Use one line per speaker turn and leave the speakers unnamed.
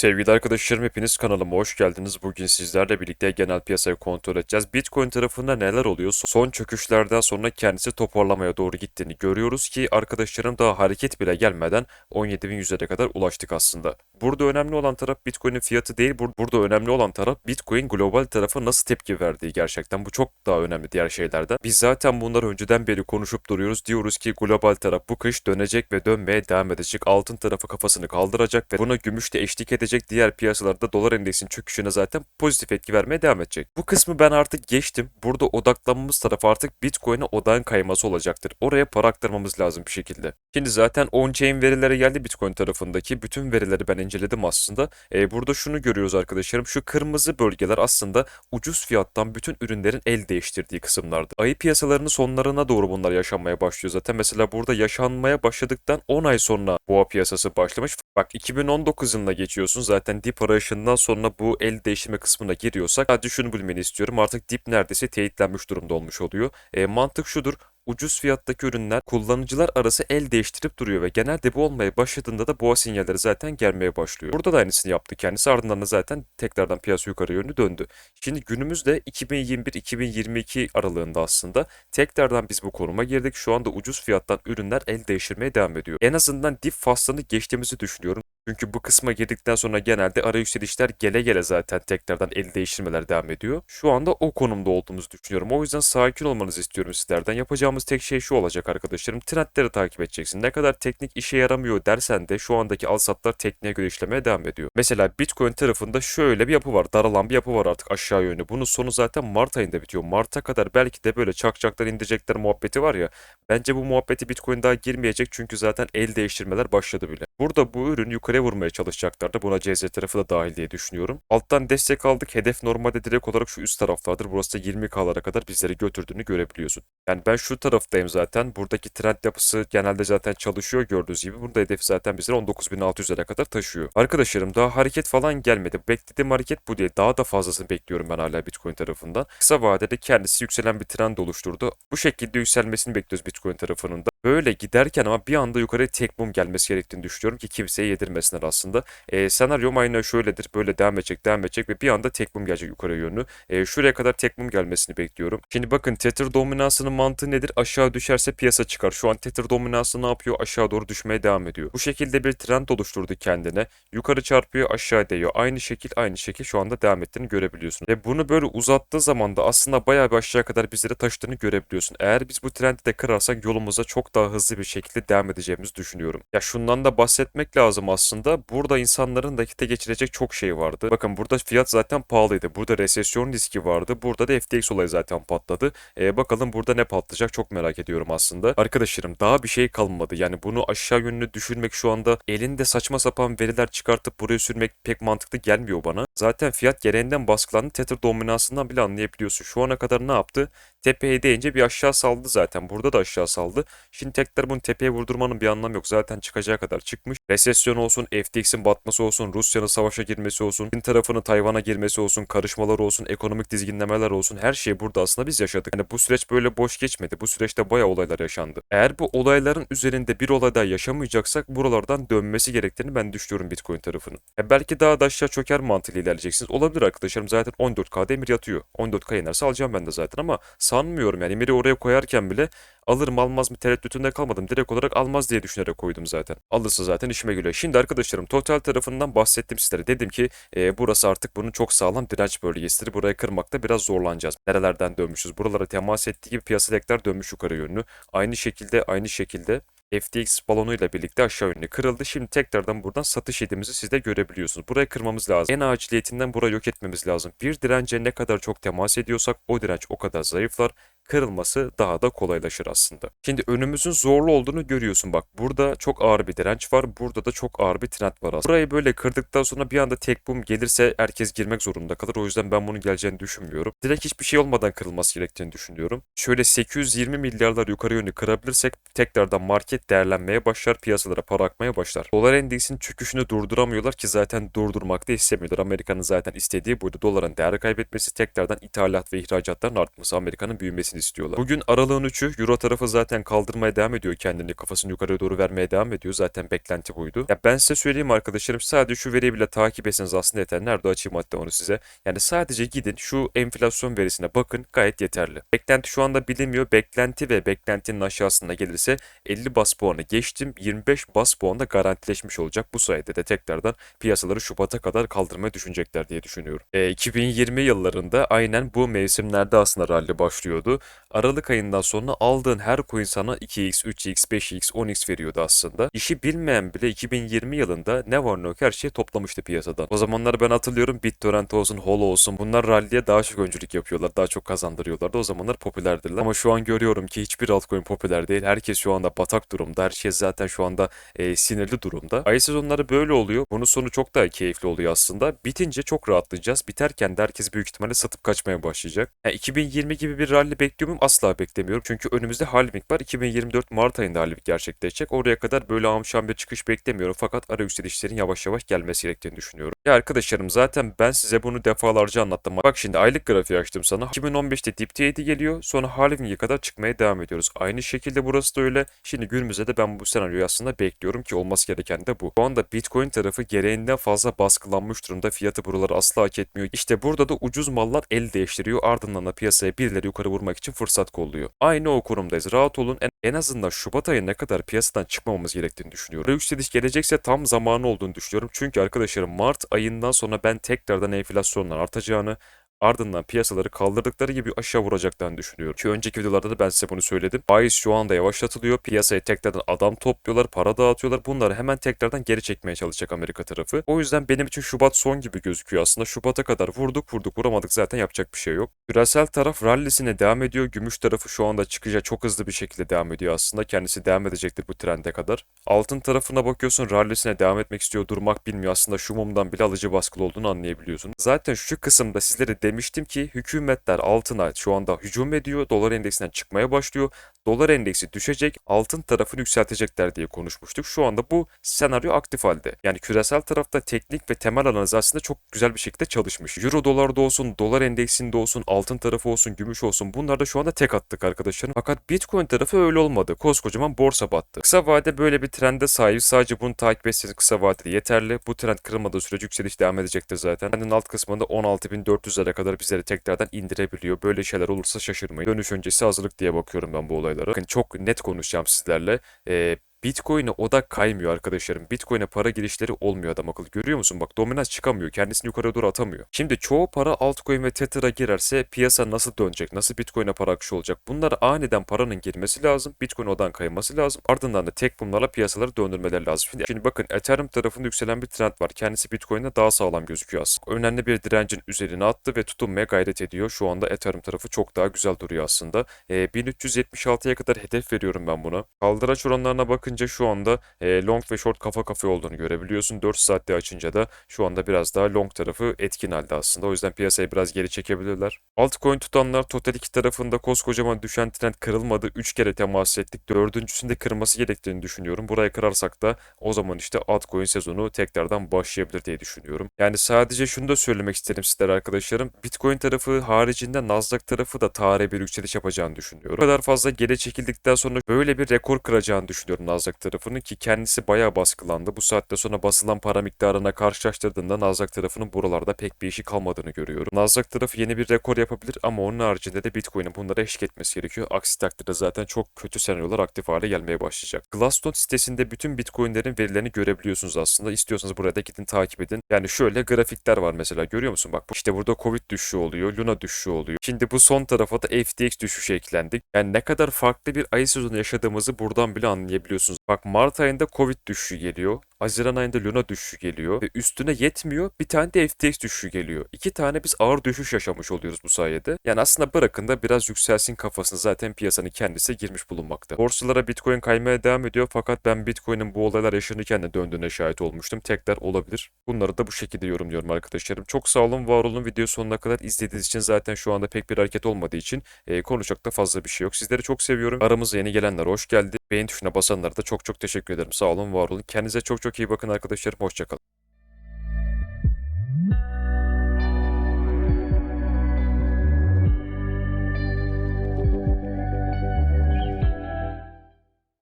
Sevgili arkadaşlarım hepiniz kanalıma hoş geldiniz. Bugün sizlerle birlikte genel piyasayı kontrol edeceğiz. Bitcoin tarafında neler oluyor? Son çöküşlerden sonra kendisi toparlamaya doğru gittiğini görüyoruz ki arkadaşlarım daha hareket bile gelmeden 17.100'lere kadar ulaştık aslında. Burada önemli olan taraf Bitcoin'in fiyatı değil. Bur- Burada önemli olan taraf Bitcoin global tarafa nasıl tepki verdiği gerçekten. Bu çok daha önemli diğer şeylerden. Biz zaten bunları önceden beri konuşup duruyoruz. Diyoruz ki global taraf bu kış dönecek ve dönmeye devam edecek. Altın tarafı kafasını kaldıracak ve buna gümüş de eşlik edecek. Diğer piyasalarda dolar endeksinin çöküşüne zaten pozitif etki vermeye devam edecek. Bu kısmı ben artık geçtim. Burada odaklanmamız tarafı artık Bitcoin'e odağın kayması olacaktır. Oraya para aktarmamız lazım bir şekilde. Şimdi zaten on-chain verilere geldi Bitcoin tarafındaki. Bütün verileri ben inceledim aslında. Ee, burada şunu görüyoruz arkadaşlarım. Şu kırmızı bölgeler aslında ucuz fiyattan bütün ürünlerin el değiştirdiği kısımlardı. Ayı piyasalarının sonlarına doğru bunlar yaşanmaya başlıyor zaten. Mesela burada yaşanmaya başladıktan 10 ay sonra boğa piyasası başlamış. Bak 2019 yılına geçiyorsun. Zaten dip arayışından sonra bu el değiştirme kısmına giriyorsak sadece şunu bilmeni istiyorum. Artık dip neredeyse teyitlenmiş durumda olmuş oluyor. E, mantık şudur ucuz fiyattaki ürünler kullanıcılar arası el değiştirip duruyor ve genelde bu olmaya başladığında da boğa sinyalleri zaten gelmeye başlıyor. Burada da aynısını yaptı kendisi ardından da zaten tekrardan piyasa yukarı yönlü döndü. Şimdi günümüzde 2021-2022 aralığında aslında tekrardan biz bu konuma girdik. Şu anda ucuz fiyattan ürünler el değiştirmeye devam ediyor. En azından dip faslını geçtiğimizi düşünüyorum. Çünkü bu kısma girdikten sonra genelde ara yükselişler gele gele zaten tekrardan el değiştirmeler devam ediyor. Şu anda o konumda olduğumuzu düşünüyorum. O yüzden sakin olmanızı istiyorum sizlerden. Yapacağımız tek şey şu olacak arkadaşlarım. Trendleri takip edeceksin. Ne kadar teknik işe yaramıyor dersen de şu andaki al satlar tekniğe göre işlemeye devam ediyor. Mesela Bitcoin tarafında şöyle bir yapı var. Daralan bir yapı var artık aşağı yönlü. Bunun sonu zaten Mart ayında bitiyor. Mart'a kadar belki de böyle çakçaklar indirecekler muhabbeti var ya. Bence bu muhabbeti Bitcoin daha girmeyecek çünkü zaten el değiştirmeler başladı bile. Burada bu ürün yukarıya vurmaya çalışacaklardı. Buna CZ tarafı da dahil diye düşünüyorum. Alttan destek aldık. Hedef normalde direkt olarak şu üst taraflardır. Burası da 20K'lara kadar bizleri götürdüğünü görebiliyorsun. Yani ben şu taraftayım zaten. Buradaki trend yapısı genelde zaten çalışıyor gördüğünüz gibi. Burada hedef zaten bizleri 19.600'lere kadar taşıyor. Arkadaşlarım daha hareket falan gelmedi. Beklediğim hareket bu değil. Daha da fazlasını bekliyorum ben hala Bitcoin tarafından. Kısa vadede kendisi yükselen bir trend oluşturdu. Bu şekilde yükselmesini bekliyoruz Bitcoin tarafının da. Böyle giderken ama bir anda yukarıya tek mum gelmesi gerektiğini düşünüyorum ki kimseye yedirmesinler aslında. E, senaryom aynen şöyledir. Böyle devam edecek, devam edecek ve bir anda tek mum gelecek yukarı yönlü. E, şuraya kadar tek mum gelmesini bekliyorum. Şimdi bakın Tether dominansının mantığı nedir? Aşağı düşerse piyasa çıkar. Şu an Tether dominansı ne yapıyor? Aşağı doğru düşmeye devam ediyor. Bu şekilde bir trend oluşturdu kendine. Yukarı çarpıyor, aşağı değiyor. Aynı şekil, aynı şekil şu anda devam ettiğini görebiliyorsun. Ve bunu böyle uzattığı zaman da aslında bayağı bir aşağı kadar bizlere taşıdığını görebiliyorsun. Eğer biz bu trendi de kırarsak yolumuza çok daha hızlı bir şekilde devam edeceğimizi düşünüyorum. Ya şundan da bahsetmek lazım aslında. Burada insanların nakite geçirecek çok şey vardı. Bakın burada fiyat zaten pahalıydı. Burada resesyon riski vardı. Burada da FTX olayı zaten patladı. Ee, bakalım burada ne patlayacak çok merak ediyorum aslında. Arkadaşlarım daha bir şey kalmadı. Yani bunu aşağı yönlü düşürmek şu anda elinde saçma sapan veriler çıkartıp buraya sürmek pek mantıklı gelmiyor bana. Zaten fiyat gereğinden baskılandı. Tether dominansından bile anlayabiliyorsun. Şu ana kadar ne yaptı? Tepeye değince bir aşağı saldı zaten. Burada da aşağı saldı. Şimdi tekrar bunu tepeye vurdurmanın bir anlamı yok. Zaten çıkacağı kadar çıkmış. Resesyon olsun, FTX'in batması olsun, Rusya'nın savaşa girmesi olsun, Çin tarafının Tayvan'a girmesi olsun, karışmalar olsun, ekonomik dizginlemeler olsun her şeyi burada aslında biz yaşadık. Yani bu süreç böyle boş geçmedi. Bu süreçte bayağı olaylar yaşandı. Eğer bu olayların üzerinde bir olay daha yaşamayacaksak buralardan dönmesi gerektiğini ben düşünüyorum Bitcoin tarafının. Ya belki daha da aşağı çöker mantığıyla ilerleyeceksiniz. Olabilir arkadaşlarım zaten 14K'da emir yatıyor. 14K inerse alacağım ben de zaten ama sanmıyorum yani emiri oraya koyarken bile alır mı almaz mı tereddütünde kalmadım. Direkt olarak almaz diye düşünerek koydum zaten. Alırsa zaten işime geliyor. Şimdi arkadaşlarım total tarafından bahsettim sizlere. Dedim ki e, burası artık bunun çok sağlam direnç bölgesidir. Buraya kırmakta biraz zorlanacağız. Nerelerden dönmüşüz? Buralara temas ettiği gibi piyasa deklar dönmüş yukarı yönlü. Aynı şekilde aynı şekilde FTX balonuyla birlikte aşağı yönlü kırıldı. Şimdi tekrardan buradan satış yediğimizi siz de görebiliyorsunuz. Buraya kırmamız lazım. En aciliyetinden burayı yok etmemiz lazım. Bir dirence ne kadar çok temas ediyorsak o direnç o kadar zayıflar kırılması daha da kolaylaşır aslında. Şimdi önümüzün zorlu olduğunu görüyorsun bak. Burada çok ağır bir direnç var. Burada da çok ağır bir trend var aslında. Burayı böyle kırdıktan sonra bir anda tek boom gelirse herkes girmek zorunda kalır. O yüzden ben bunu geleceğini düşünmüyorum. Direkt hiçbir şey olmadan kırılması gerektiğini düşünüyorum. Şöyle 820 milyarlar yukarı yönlü kırabilirsek tekrardan market değerlenmeye başlar. Piyasalara para akmaya başlar. Dolar endeksin çöküşünü durduramıyorlar ki zaten durdurmak da istemiyorlar. Amerika'nın zaten istediği buydu. Doların değer kaybetmesi tekrardan ithalat ve ihracatların artması. Amerika'nın büyümesi gelmesini istiyorlar. Bugün aralığın 3'ü Euro tarafı zaten kaldırmaya devam ediyor kendini. Kafasını yukarıya doğru vermeye devam ediyor. Zaten beklenti buydu. Ya ben size söyleyeyim arkadaşlarım sadece şu veriyi bile takip etseniz aslında yeter. Nerede açayım hatta onu size. Yani sadece gidin şu enflasyon verisine bakın gayet yeterli. Beklenti şu anda bilinmiyor. Beklenti ve beklentinin aşağısına gelirse 50 bas puanı geçtim. 25 bas puan da garantileşmiş olacak. Bu sayede de tekrardan piyasaları Şubat'a kadar kaldırmayı düşünecekler diye düşünüyorum. E, 2020 yıllarında aynen bu mevsimlerde aslında rally başlıyordu. Aralık ayından sonra aldığın her coin sana 2x, 3x, 5x, 10x veriyordu aslında. İşi bilmeyen bile 2020 yılında ne var ne yok her şeyi toplamıştı piyasadan. O zamanlar ben hatırlıyorum BitTorrent olsun, Holo olsun bunlar rally'e daha çok öncülük yapıyorlar. Daha çok kazandırıyorlardı. O zamanlar popülerdiler. Ama şu an görüyorum ki hiçbir altcoin popüler değil. Herkes şu anda batak durumda. Her şey zaten şu anda e, sinirli durumda. Ay sezonları böyle oluyor. Bunun sonu çok daha keyifli oluyor aslında. Bitince çok rahatlayacağız. Biterken de herkes büyük ihtimalle satıp kaçmaya başlayacak. Yani 2020 gibi bir rally bekliyor muyum? Asla beklemiyorum. Çünkü önümüzde halving var. 2024 Mart ayında halving gerçekleşecek. Oraya kadar böyle amşan bir çıkış beklemiyorum. Fakat ara yükselişlerin yavaş yavaş gelmesi gerektiğini düşünüyorum. Ya arkadaşlarım zaten ben size bunu defalarca anlattım. Bak şimdi aylık grafiği açtım sana. 2015'te dipteydi geliyor. Sonra halving'e kadar çıkmaya devam ediyoruz. Aynı şekilde burası da öyle. Şimdi günümüzde de ben bu senaryoyu aslında bekliyorum ki olması gereken de bu. Şu anda Bitcoin tarafı gereğinden fazla baskılanmış durumda. Fiyatı buraları asla hak etmiyor. İşte burada da ucuz mallar el değiştiriyor. Ardından da piyasaya birileri yukarı vurmak için fırsat kolluyor. Aynı o konumdayız. Rahat olun. En, azından Şubat ayına kadar piyasadan çıkmamamız gerektiğini düşünüyorum. Yükseliş gelecekse tam zamanı olduğunu düşünüyorum. Çünkü arkadaşlarım Mart ayından sonra ben tekrardan enflasyonlar artacağını, Ardından piyasaları kaldırdıkları gibi aşağı vuracaklarını düşünüyorum. Ki önceki videolarda da ben size bunu söyledim. Faiz şu anda yavaşlatılıyor. Piyasaya tekrardan adam topluyorlar, para dağıtıyorlar. Bunları hemen tekrardan geri çekmeye çalışacak Amerika tarafı. O yüzden benim için Şubat son gibi gözüküyor aslında. Şubat'a kadar vurduk vurduk vuramadık zaten yapacak bir şey yok. Küresel taraf rallisine devam ediyor. Gümüş tarafı şu anda çıkacak çok hızlı bir şekilde devam ediyor aslında. Kendisi devam edecektir bu trende kadar. Altın tarafına bakıyorsun rallisine devam etmek istiyor. Durmak bilmiyor. Aslında şu mumdan bile alıcı baskılı olduğunu anlayabiliyorsun. Zaten şu kısımda sizlere demiştim ki hükümetler altına şu anda hücum ediyor. Dolar endeksinden çıkmaya başlıyor. Dolar endeksi düşecek, altın tarafını yükseltecekler diye konuşmuştuk. Şu anda bu senaryo aktif halde. Yani küresel tarafta teknik ve temel analiz aslında çok güzel bir şekilde çalışmış. Euro dolarda olsun, dolar endeksinde olsun, altın tarafı olsun, gümüş olsun bunlar da şu anda tek attık arkadaşlarım. Fakat Bitcoin tarafı öyle olmadı. Koskocaman borsa battı. Kısa vade böyle bir trende sahip. Sadece bunu takip etseniz kısa vadede yeterli. Bu trend kırılmadığı sürece yükseliş devam edecektir zaten. Trendin alt kısmında 16.400'lere kadar bizleri tekrardan indirebiliyor. Böyle şeyler olursa şaşırmayın. Dönüş öncesi hazırlık diye bakıyorum ben bu olaylara. Bakın çok net konuşacağım sizlerle. Ee, Bitcoin'e odak kaymıyor arkadaşlarım. Bitcoin'e para girişleri olmuyor adam akıllı. Görüyor musun? Bak dominans çıkamıyor. Kendisini yukarı doğru atamıyor. Şimdi çoğu para altcoin ve Tether'a girerse piyasa nasıl dönecek? Nasıl Bitcoin'e para akışı olacak? Bunlar aniden paranın girmesi lazım. Bitcoin odan kayması lazım. Ardından da tek bunlarla piyasaları döndürmeleri lazım. Şimdi, şimdi bakın Ethereum tarafında yükselen bir trend var. Kendisi Bitcoin'de daha sağlam gözüküyor aslında. Önemli bir direncin üzerine attı ve tutunmaya gayret ediyor. Şu anda Ethereum tarafı çok daha güzel duruyor aslında. E, 1376'ya kadar hedef veriyorum ben buna. Kaldıraç oranlarına bakınca şu anda e, long ve short kafa kafaya olduğunu görebiliyorsun. 4 saatte açınca da şu anda biraz daha long tarafı etkin halde aslında. O yüzden piyasayı biraz geri çekebilirler. Altcoin tutanlar total iki tarafında koskocaman düşen trend kırılmadı. 3 kere temas ettik. Dördüncüsünde kırması gerektiğini düşünüyorum. Burayı kırarsak da o zaman işte altcoin sezonu tekrardan başlayabilir diye düşünüyorum. Yani sadece şunu da söylemek isterim sizlere arkadaşlarım. Bitcoin tarafı haricinde Nasdaq tarafı da tarihe bir yükseliş yapacağını düşünüyorum. Bu kadar fazla geri çekildikten sonra böyle bir rekor kıracağını düşünüyorum Nasdaq tarafının ki kendisi bayağı baskılandı. Bu saatte sonra basılan para miktarına karşılaştırdığında Nasdaq tarafının buralarda pek bir işi kalmadığını görüyorum. Nasdaq tarafı yeni bir rekor yapabilir ama onun haricinde de Bitcoin'in bunlara eşlik etmesi gerekiyor. Aksi takdirde zaten çok kötü senaryolar aktif hale gelmeye başlayacak. Glassnode sitesinde bütün Bitcoin'lerin verilerini görebiliyorsunuz aslında. İstiyorsanız buraya da gidin takip edin. Yani şöyle grafikler var mesela görüyor musun? Bak işte burada Covid düşüşü oluyor, Luna düşüşü oluyor. Şimdi bu son tarafa da FTX düşüşü eklendi. Yani ne kadar farklı bir ay sezonu yaşadığımızı buradan bile anlayabiliyorsunuz. Bak Mart ayında Covid düşüşü geliyor. Haziran ayında Luna düşüşü geliyor ve üstüne yetmiyor bir tane de FTX düşüşü geliyor. İki tane biz ağır düşüş yaşamış oluyoruz bu sayede. Yani aslında bırakın da biraz yükselsin kafasını zaten piyasanın kendisi girmiş bulunmakta. Borsalara Bitcoin kaymaya devam ediyor fakat ben Bitcoin'in bu olaylar yaşanırken de döndüğüne şahit olmuştum. Tekrar olabilir. Bunları da bu şekilde yorumluyorum arkadaşlarım. Çok sağ olun var olun video sonuna kadar izlediğiniz için zaten şu anda pek bir hareket olmadığı için e, konuşacak da fazla bir şey yok. Sizleri çok seviyorum. Aramıza yeni gelenler hoş geldi. Beğen tuşuna basanlara da çok çok teşekkür ederim. Sağ olun var olun. Kendinize çok çok iyi bakın arkadaşlarım. Hoşçakalın.